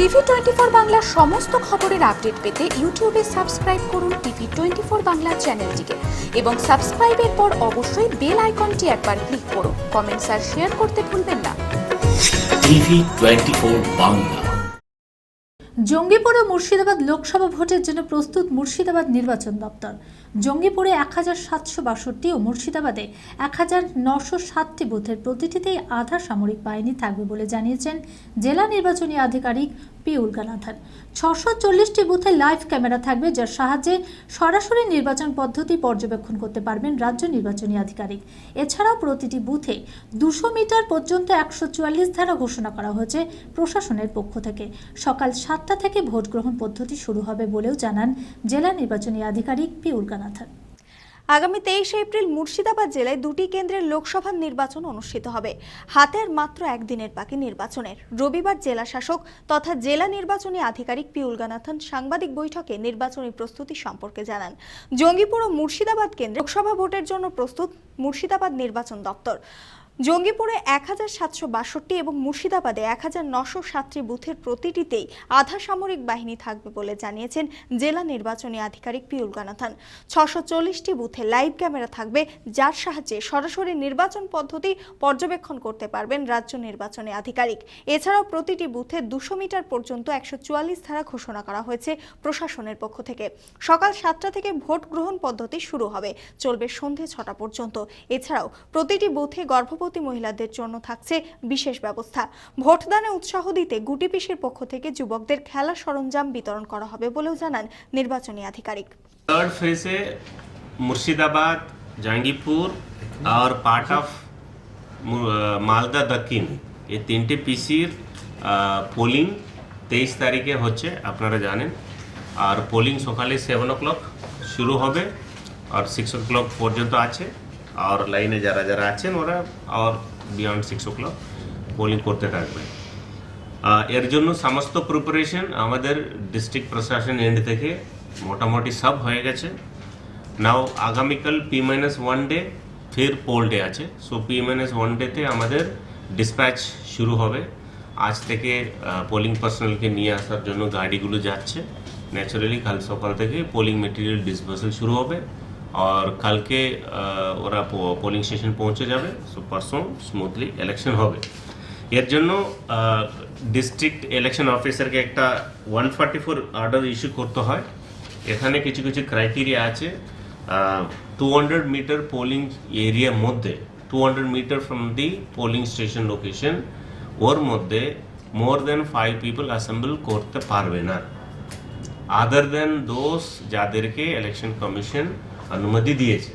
TV twenty four বাংলার সমস্ত খবরের আপডেট পেতে ইউটিউবে সাবস্ক্রাইব করুন টিভি টোয়েন্টি ফোর বাংলা চ্যানেলটিকে এবং সাবস্ক্রাইবের পর অবশ্যই বেল আইকনটি একবার ক্লিক করুন। কমেন্টস আর শেয়ার করতে ভুলবেন না। TV twenty four Bangla. Jangipur ও মুর্শিদাবাদ লোকসভা ভোটের জন্য প্রস্তুত মুর্শিদাবাদ নির্বাচন দপ্তর। জঙ্গিপুরে এক হাজার সাতশো বাষট্টি ও মুর্শিদাবাদে এক হাজার নশো সাতটি বুথের প্রতিটিতেই আধা সামরিক বাহিনী থাকবে বলে জানিয়েছেন জেলা নির্বাচনী আধিকারিক পিউল গানাথান ছশো চল্লিশটি বুথে লাইভ ক্যামেরা থাকবে, যার সাহায্যে সরাসরি নির্বাচন পদ্ধতি পর্যবেক্ষণ করতে পারবেন রাজ্য নির্বাচনী আধিকারিক। এছাড়াও প্রতিটি বুথে দুশো মিটার পর্যন্ত একশো চুয়াল্লিশ ধারা ঘোষণা করা হয়েছে প্রশাসনের পক্ষ থেকে। সকাল সাতটা থেকে ভোট গ্রহণ পদ্ধতি শুরু হবে বলেও জানান জেলা নির্বাচনী আধিকারিক পিউল গানাথান আগামী তেইশে এপ্রিল মুর্শিদাবাদ জেলায় দুটি কেন্দ্রের লোকসভা নির্বাচন অনুষ্ঠিত হবে। হাতে আর মাত্র একদিনের বাকি নির্বাচনের। রবিবার জেলা শাসক তথা জেলা নির্বাচনী আধিকারিক পিউল গানাথন সাংবাদিক বৈঠকে নির্বাচনী প্রস্তুতি সম্পর্কে জানান। জঙ্গিপুর ও মুর্শিদাবাদ কেন্দ্রে লোকসভা ভোটের জন্য প্রস্তুত মুর্শিদাবাদ নির্বাচন দপ্তর। জঙ্গিপুরে এক হাজার সাতশো বাষট্টি এবং মুর্শিদাবাদে এক হাজার নশো সাতটি বুথের প্রতিটিতেই আধা সামরিক বাহিনী থাকবে বলে জানিয়েছেন জেলা নির্বাচনী আধিকারিক পিউল গানাথান। ছশো চল্লিশটি বুথে লাইভ ক্যামেরা থাকবে, যার সাহায্যে সরাসরি নির্বাচন পদ্ধতি পর্যবেক্ষণ করতে পারবেন রাজ্য নির্বাচনী আধিকারিক। এছাড়াও প্রতিটি বুথে দুশো মিটার পর্যন্ত একশো চুয়াল্লিশ ধারা ঘোষণা করা হয়েছে প্রশাসনের পক্ষ থেকে। সকাল সাতটা থেকে ভোট গ্রহণ পদ্ধতি শুরু হবে, চলবে সন্ধে ছটা পর্যন্ত। এছাড়াও প্রতিটি বুথে গর্ভবতী গর্ভবতী মহিলাদের জন্য থাকছে বিশেষ ব্যবস্থা। ভোটদানে উৎসাহ দিতে গুটিপিসের পক্ষ থেকে যুবকদের খেলা সরঞ্জাম বিতরণ করা হবে বলেও জানান নির্বাচনী আধিকারিক। থার্ড ফেজে মুর্শিদাবাদ, জাহাঙ্গীরপুর আর পার্ট অফ মালদা দক্ষিণ। এই তিনটে পিসির পোলিং তেইশ তারিখে হচ্ছে, আপনারা জানেন। আর পোলিং সকালে সেভেন ও ক্লক শুরু হবে, আর সিক্স ও ক্লক পর্যন্ত আছে। আর লাইনে যারা যারা আছেন ওরা আর beyond six o'clock polling করতে থাকবে এর জন্য সমস্ত প্রিপারেশন আমাদের ডিস্ট্রিক্ট প্রশাসন এন্ড থেকে মোটামুটি সব হয়ে গেছে নাও আগামীকাল P minus one day for poll day আছে সো পি মাইনাস ওয়ান ডেতে আমাদের ডিসপ্যাচ শুরু হবে আজ থেকে পোলিং পার্সোনালকে নিয়ে আসার জন্য গাড়িগুলো যাচ্ছে ন্যাচারালি কাল সকাল থেকে পোলিং মেটেরিয়াল ডিসবার্সাল শুরু হবে আর কালকে ওরা পোলিং স্টেশন পৌঁছে যাবে সো পারসোঁ স্মুথলি ইলেকশন হবে এর জন্য ডিস্ট্রিক্ট ইলেকশন অফিসারকে একটা one forty four order issue করতে হয় এখানে কিছু কিছু ক্রাইটেরিয়া আছে টু হান্ড্রেড মিটার পোলিং এরিয়ার মধ্যে two hundred metre from the polling station location ওর মধ্যে more than five people assemble করতে পারবে না আদার দেন দোষ যাদেরকে ইলেকশন কমিশন অনুমতি দিয়েছে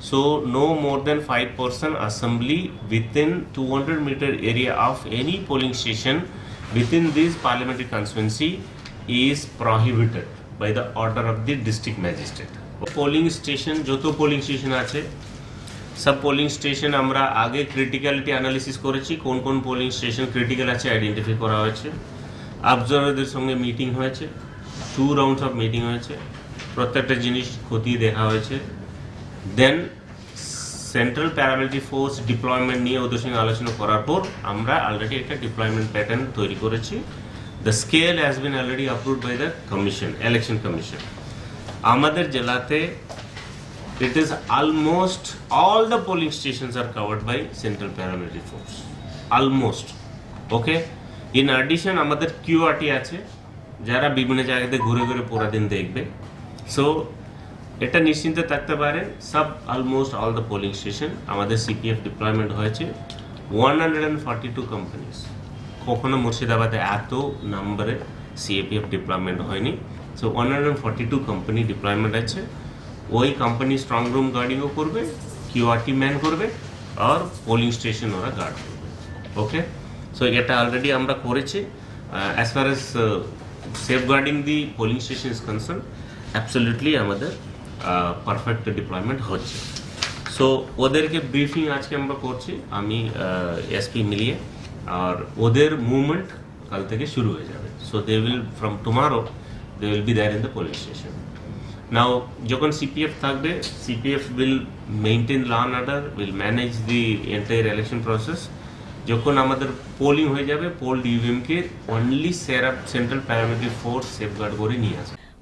So no more than 5% assembly within 200 meter area of any polling station within this parliamentary constituency is prohibited by the order of the district magistrate. Polling station যত polling station আছে সব polling station আমরা আগে criticality analysis করেছি কোন কোন polling station critical আছে identify করা হয়েছে অবজারভারদের সঙ্গে মিটিং হয়েছে টু রাউন্ডস অফ মিটিং হয়েছে প্রত্যেকটা জিনিস খতিয়ে দেখা হয়েছে। Then central paramilitary force deployment নিয়ে ওদের সঙ্গে আলোচনা করার পর আমরা অলরেডি একটা ডিপ্লয়মেন্ট প্যাটার্ন তৈরি করেছি। The scale has been already approved by the commission election commission আমাদের জেলাতে it is almost all the polling stations are covered by central paramilitary force. Almost, okay? In addition, আমাদের QRT আছে। যারা বিভিন্ন জায়গাতে ঘুরে ঘুরে পুরা দিন দেখবে। সো এটা নিশ্চিন্তে থাকতে পারে। সব almost all the polling station আমাদের সিপিএফ ডিপ্লয়মেন্ট হয়েছে one hundred and forty two companies কখনো মুর্শিদাবাদে এত নম্বরে সিএপিএফ ডিপ্লয়মেন্ট হয়নি so one hundred and forty two company deployment আছে। ওই কোম্পানি স্ট্রং রুম গার্ডিংও করবে কিউআরটি ম্যান করবে, আর পোলিং স্টেশন ওরা গার্ড করবে। ওকে সো এটা অলরেডি আমরা করেছি। As far as safeguarding the polling station is concern absolutely আমাদের পারফেক্ট ডিপ্লয়মেন্ট হচ্ছে। সো ওদেরকে ব্রিফিং আজকে আমরা করছি, আমি এসপি মিলিয়ে, আর ওদের মুভমেন্ট কাল থেকে শুরু হয়ে যাবে। So they will from tomorrow they will be there in the polling station now যখন সিপিএফ থাকবে CPF will maintain law and order will manage the entire election process যখন আমাদের পোলিং হয়ে যাবে পোল ডিভিএমকে অনলি সেরা সেন্ট্রাল প্যারামিলিটারি ফোর্স সেফগার্ড করে নিয়ে আসবে।